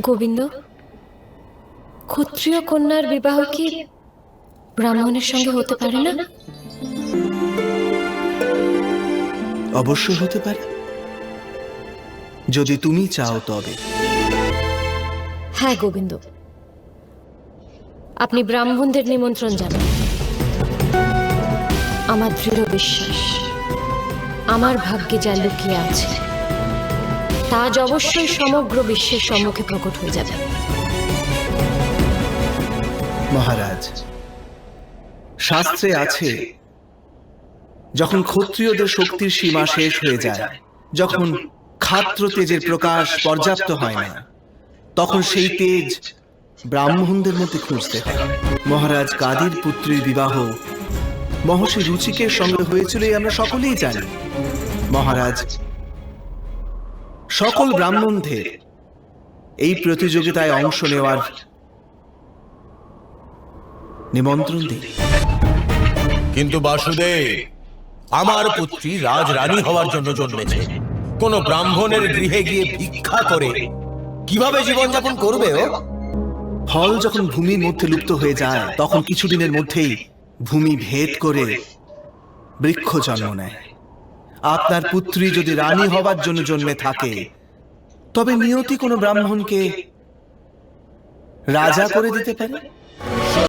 গোবিন্দ ক্ষত্রিয় কন্যার বিবাহ কি ব্রাহ্মণের সঙ্গে হতে পারে না? অবশ্যই হতে পারে। যদি তুমি চাও তবে। হ্যাঁ গোবিন্দ। আপনি ব্রাহ্মণদের নিমন্ত্রণ জানান। আমার দৃঢ় বিশ্বাস আমার ভাগ্যে যা লুকিয়ে আছে তা আজ অবশ্যই সমগ্র বিশ্বের সম্মুখে প্রকট হয়ে যাবে। মহারাজ, শাস্ত্রে আছে, যখন ক্ষত্রিয়দের শক্তির সীমা শেষ হয়ে যায়, যখন খাত্র তেজের প্রকাশ পর্যাপ্ত হয় না, তখন সেই তেজ ব্রাহ্মণদের মধ্যে খুঁজতে হয়। মহারাজ কাদির পুত্রীর বিবাহ, মহর্ষি রুচিকের সঙ্গে হয়েছিল আমরা সকলেই জানি। মহারাজ সকল ব্রাহ্মণদের এই প্রতিযোগিতায় অংশ নেওয়ার নিমন্ত্রণ দিই। কিন্তু বাসুদেব আমার পুত্রী রাজরানী হওয়ার জন্য জন্মেছে। কোন ব্রাহ্মণের গৃহে গিয়ে ভিক্ষা করে কীভাবে জীবনযাপন করবে ও? ফল যখন ভূমির মধ্যে লুপ্ত হয়ে যায় তখন কিছুদিনের মধ্যেই ভূমি ভেদ করে বৃক্ষ জন্ম নেয়। আপনার পুত্রী যদি রানী হবার জন্য জন্মে থাকে, তবে নিয়তি কোনো ব্রাহ্মণকে রাজা করে দিতে পারে?